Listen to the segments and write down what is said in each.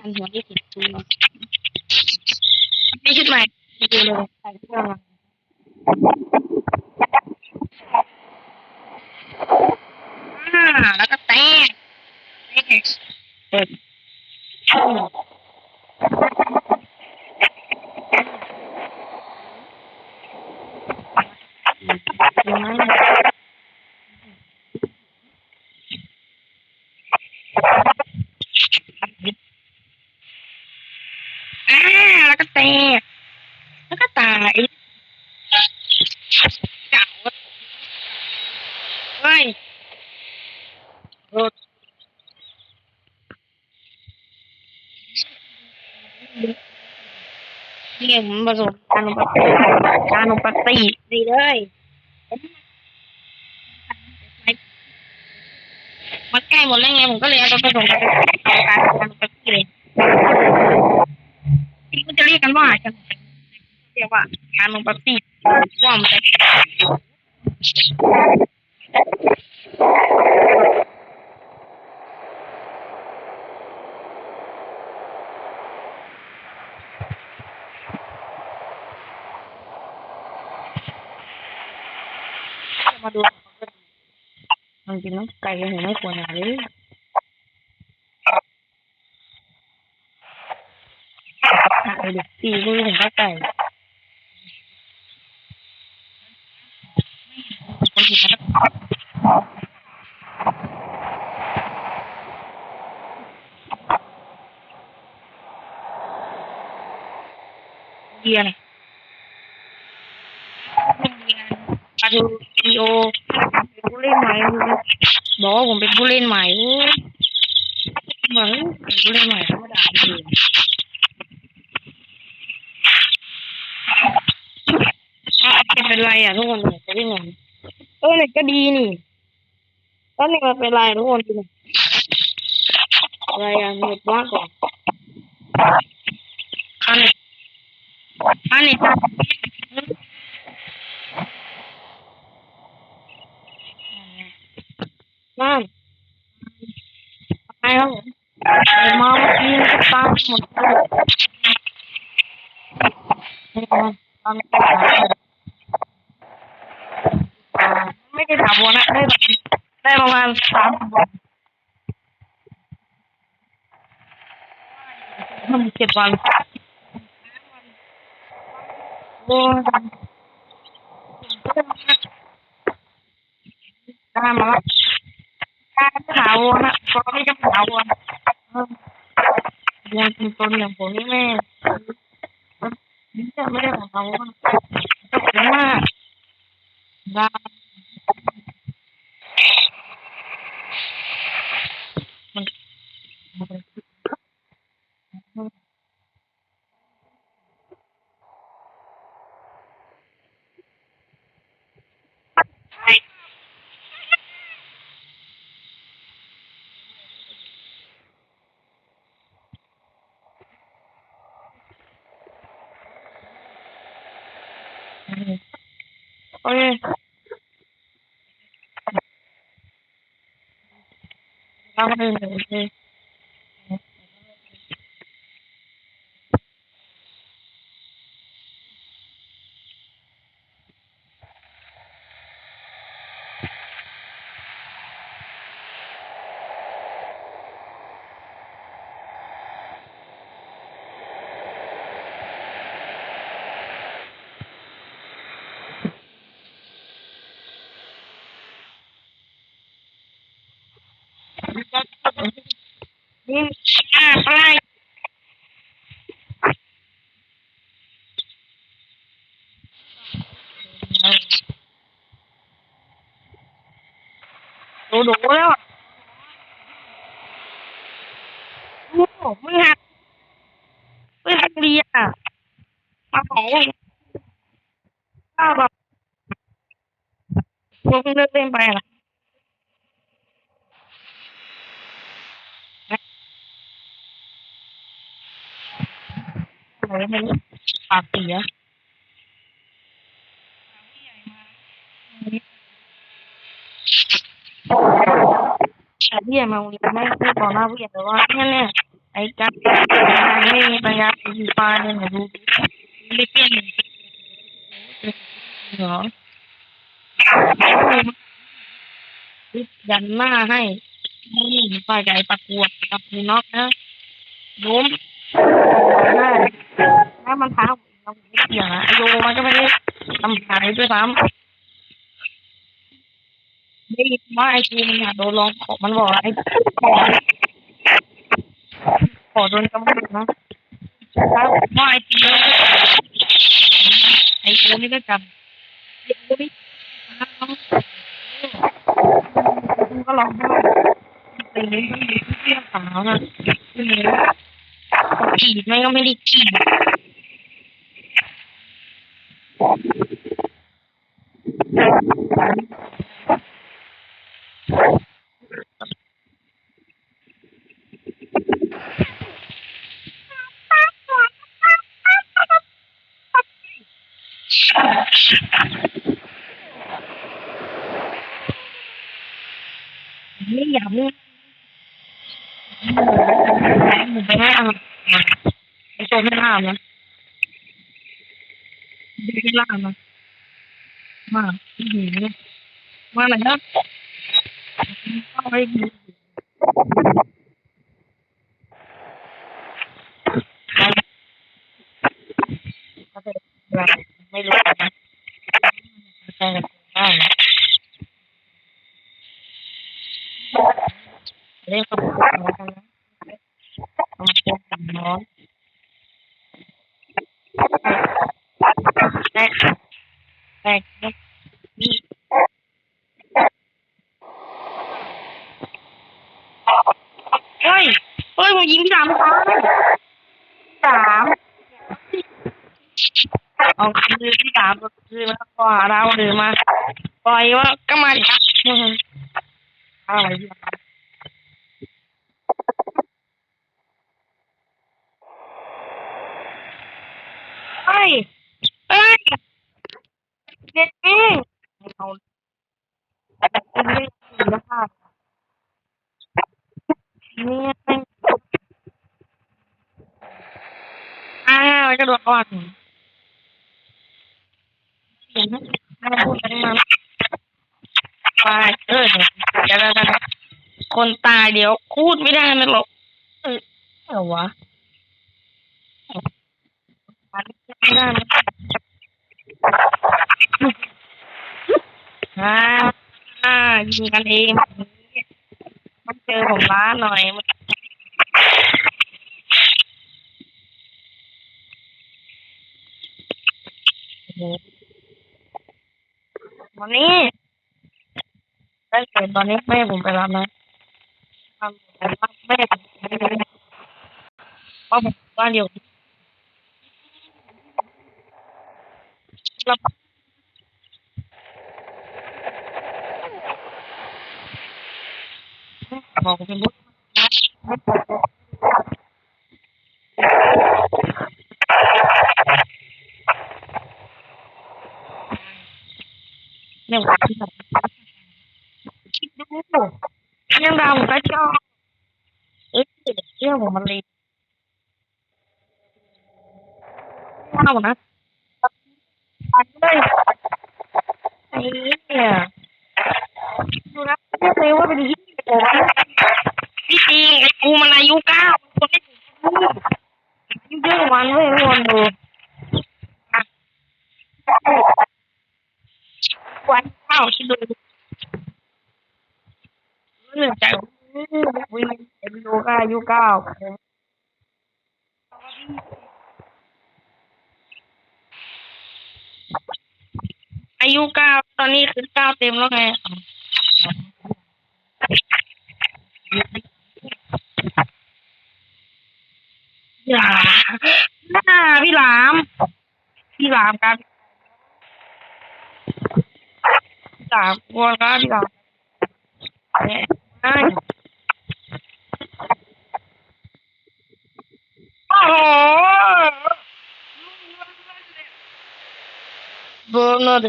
อันหัวที่สิบตัวไม่ชุดใหม่ดูเลยใส่เสื้อมาอ่าแล้วก็แตกแตกเปิดอ่า แล้วก็แตก แล้วก็ตายเก่าเฮ้ยรถเนี่ยผมผสมการอุปติการอุปติดีเลยมันใกล้หมดแล้วไงผมก็เลยเอาไปผสมกับเอาการการอุปติเลย เรียกกันว่าจะเรียกว่าการอุปติว่ามันจะมาดูมันจริงต้องไกลกังไม่ควรนะเลยไอ้ เด็กตีกูถึงก็ไก่คนอื่นนะเดียนมาดูวิดีโอเป็นผู้เล่นใหม่บอกว่าผมเป็นผู้เล่นใหม่เหมือนเป็นผู้เล่นใหม่ธรรมดาเลยอะ เป็นเป็นไรอะทุกคนเนี่ยจะได้งงเออเนี่ยก็ดีนี่แล้วนี่มันเป็นไรทุกคนดูหน่อยอะไรอะเน็ตว่าก่อนคันเน็ตคันเน็ตนั่นไปครับผมไอ้มาเมื่อกี้มันก็ตามหมดเลยนี่มันตามไปหาเลยอ่า ได้ถามวันนะได้ได้ประมาณสามวันมันเจ็ดวันโอ้ยได้มาการถาวรนะตอนนี้จะถาวรเออยังเป็นต้นอย่างผมนี่แม่ไม่ได้ของถาวรก็ผมว่าไโอเคทำเองโอเคนี่อ่าไปดูดูแล้วอะ อ้โหไม่หักไม่หักเรียอะไปอะอะไรไม่รู้ปากเสียแต่พี่ใหญ่มาโรงเรียนไม่พูดต่อหน้าผู้ใหญ่แต่ว่าเนี่ยแหละไอ้กั๊กไม่มีปัญญาสีฟ้าเนี่ยนะดูดิไม่เปลี่ยนเหรอยันหน้าให้นี่ปล่อยไก่ประกวดกับปูนอกนะล้มได้ มันท้าเราไม่เกี่ยวนะอโยมันก็ไม่ได้ทำขายด้วยซ้ำได้ยินว่าไอทีมันอยากโดนลองขอมันบอกไอขอขอโดนจำกัดนะถ้าว่าไอทีไอโยนี่ก็จำไอโยนี่มันก็ร้องไห้เป็นเรื่องที่เที่ยวสาวนะคือเนื้ขีดไม่ก็ไม่ได้ขีด ไม่อยากไม่หนูไปให้อาหารมาไอโซไม่ล่ามนะดี ไม่ล่ามนะมาอื้อหือมาไหนครับเข้าไปดูไม่รู้นะได้มีเฮ้ย เฮ้ยผมยิงพี่สามสามเอาคือพี่สามคือมาขอหาเราหรือมาปล่อยว่าก็มาดิครับอืมอะไรพี่สามเฮ้ยเฮ้ยเด็ดเองเอาเป็นเรื่องดีนะคะเนี่ยแม่งอ้าวกระโดดก่อนเห็นไหมไม่พูดกันมาไปเออเดี๋ยวเดี๋ยวเดี๋ยวคนตายเดี๋ยวพูดไม่ได้นะหรอกเออเหรอวะไม่ได้นะอ่าอ่ายิงกันเองมันเจอผมล้าหน่อยมันโอ้โห วันนี้ได้เกิดตอนนี้แม่ผมไปรับนะทำแต่ว่าแม่ผมไม่ได้เพราะผมบ้านเดียวรับบอกเป็นลูกเนี่ยผมคิดแบบคิดดูยังดาวผมก็ชอบเอ๊ะ เรื่องมันเลยเอานะอันเลยไอ้เนี่ยดูนะไม่เคยว่าเป็นที่ผมพี่จริงไอ้กูมันอายุเก้าคนไม่ถึงอายุเยอะกว่ามันเว้ยทุกคนดูอะวันเก้าคิดดูเนื่องจากวิ่งเอ็มดูก็ อายุเก้าอายุเก้าตอนนี้คือเก้าเต็มแล้วไงพี่หลามหน้าพี่หลาม พี่หลามครับพี่หลามกลัวครับพี่หลามเนี่ยใช่โอ้โห เบอร์นอร์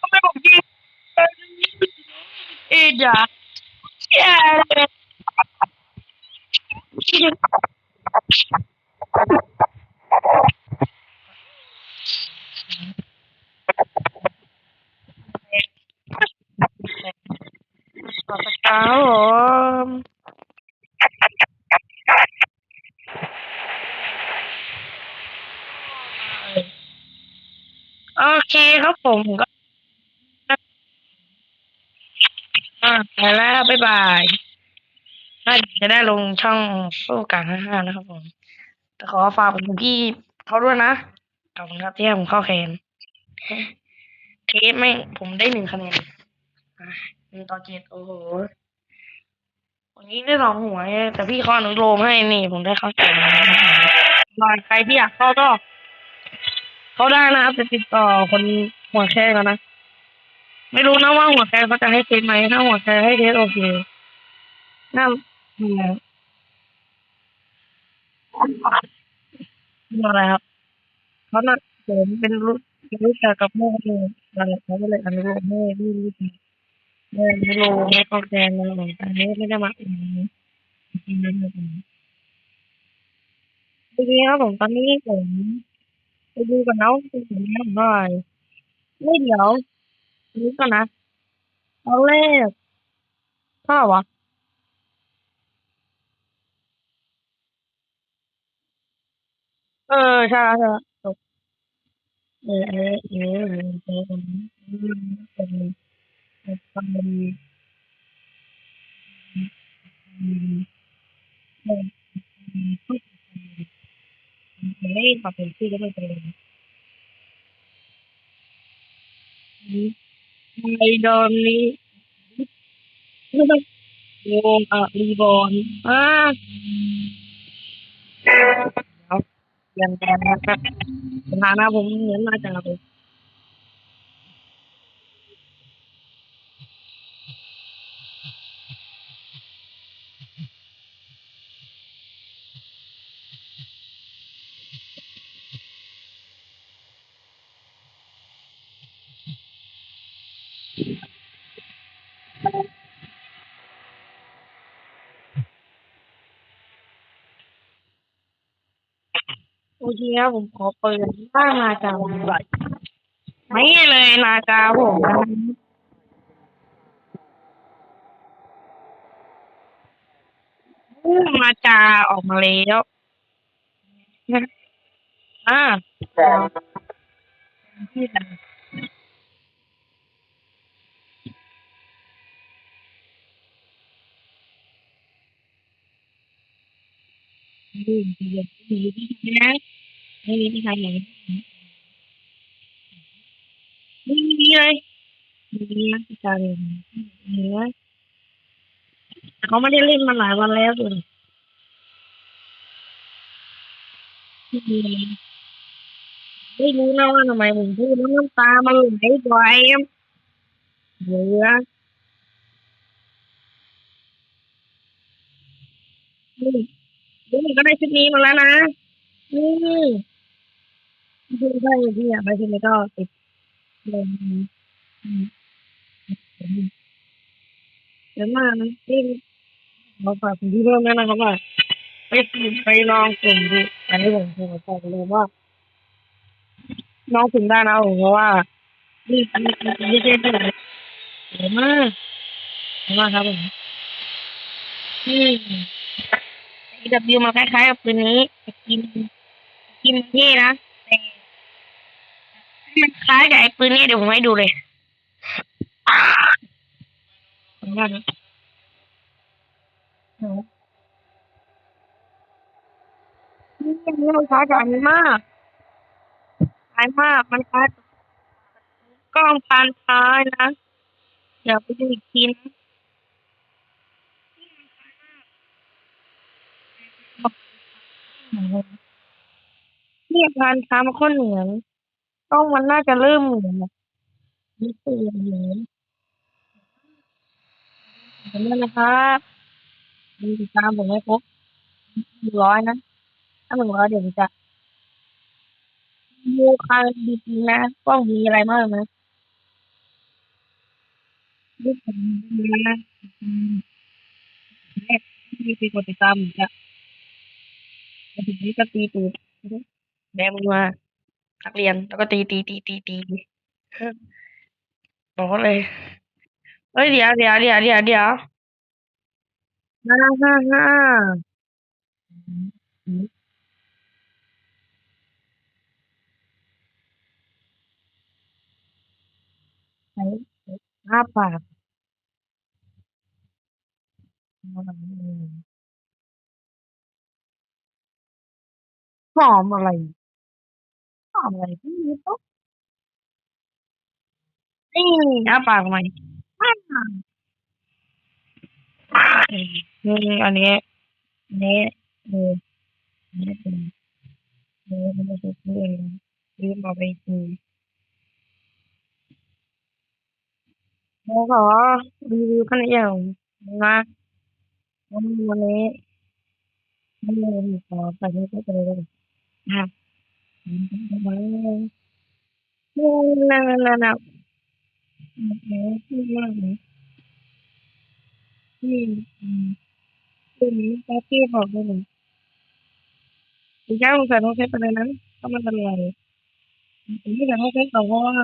ทำไมผมยิงเอ็ดอะ อย่าเลยขอบคุณครับผมโอเคครับผมก็ อ่าไปแล้ว บ๊ายบายน่าจะได้ลงช่องสู้กลางห้าห้านะครับผมแต่ขอฝากไปถึงพี่เขาด้วยนะขอบคุณครับที่ให้ผมเข้าแคนเทปไม่ผมได้หนึ่งคะแนนหนึ่งต่อเจ็ดโอ้โหวันนี้ได้สองหัวแต่พี่เขาอนุโลมให้นี่ ผมได้เข้าแคนรอนใครที่อยากเข้าก็ เข้าได้นะครับจะติดต่อคนหัวแค่กันนะ ไม่รู้นะว่าหัวใจเขาจะให้เทสไหมถ้าหัวใจให้เทสโอเคน่าดูดูอะไรครับเขาน่ะผมเป็นรู้รู้จักกับแม่เลยอะไรเขาก็เลยอนุโลมให้พี่รู้จักแม่อนุโลมให้เขาแทนอะไรอันนี้ไม่ได้มาอืมจริงๆเลยทีนี้ครับผมตอนนี้ผมไปดูกันแล้วไปดูกันหน่อยไม่เดี๋ยว นี้ก่อนนะตอนแรกเท่าไหร่วะเออใในเป็นความเป็นเป็นผู้ไอนไอดอนนี้วงอะรีบอนอ่าแล้วเปลี่ยนแปลงนะครับสถานะผมเหมือนมาจาก เลยโอเคครับผมขอเปิดบ้านนาจาบ่อยไม่เลยนาจาผมนาจาออกมาแล้วอ่าที่ไหนอืมดีเลยดีดีนะ ไม่มีที่ใครอย่างนี้ไม่มีเลยดีนะที่การเรียนเนื้อแต่เขาไม่ได้เล่นมาหลายวันแล้วเลยไม่รู้นะว่าทำไมผมพูดแล้วน้ำตามันไหลไหลเหลือนี่นี่ก็ได้ชุดนี้มาแล้วนะนี่ ดูได้ที่อยากได้ชุดนี้ก็ติดลงเดี๋ยวมานะที่เราฝากคุณที่เพิ่มแล้วนะครับว่าไปไปลองกลุ่มดูอันนี้ผมผมบอกเลยว่า น้องถึงได้นะผมเพราะว่า นี่อันนี้ไม่ใช่ที่ไหนสวยมากสวยมากครับผมอืม EW มาคล้ายๆกับปืนนี้แต่กิน กินที่นะ มันคล้ายกับไอ้ปืนนี้เดี๋ยวผมให้ดูเลยขออนุญาตนะโอ้โหนี่อันนี้มันคล้ายกับอันนี้มากคล้ายมาก มันคล้ายกล้องพันท้ายนะเดี๋ยวไปดูอีกทีนะเนี่ยพันท้ายมันโค่อนเหมือน กล้องมันน่าจะเริ่มเหมือนนะนี่คือเหมือนเหมือนะครับมีติดตามผมให้ครบหนึ่งร้อยนะ ถ้าหนึ่งร้อยเดี๋ยวผมจะดูคาดีๆนะกล้องมีอะไรบ้างนะรูปผมดีนะอืมมีตีกดติดตามจะมาถึงนี้ก็ตีตูดแบมือมา นักเรียน แล้วก็ตีตีตีตีตีบอกเขาเลยเฮ้ยเดี๋ยวเดี๋ยวเดี๋ยวเดี๋ยวเดี๋ยวฮ่าฮ่าฮ่าใช้ห้าปากหอมอะไร หอมอะไรที่นี่ปุ๊บนี่อ้าปากทำไมอ้านี่อันนี้อันนี้นี่อันนี้เป็นนี่มันจะเป็นเอืมเอาไปคืนแล้วขอรีวิวขนมอย่างนะวันนี้วันนี้วันนี้ขอไปที่ก็เลยนะนั่นนั่นนั่นนั่นที่นั่นที่ที่นี้เลยอีกอย่างใส่ต้องใช้ประเด็นนั้นก็มันเป็นอะไรอีกอย่างต้องใช้ต่อเพราะว่า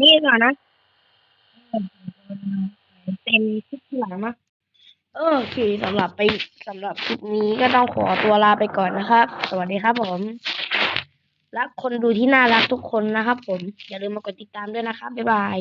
นี่ก่อนนะเต็มทุกหลังมะเออ โอเคสำหรับไปสำหรับคลิปนี้ก็ต้องขอตัวลาไปก่อนนะครับ สวัสดีครับผมรักคนดูที่น่ารักทุกคนนะครับผม อย่าลืมมากดติดตามด้วยนะครับบ๊ายบาย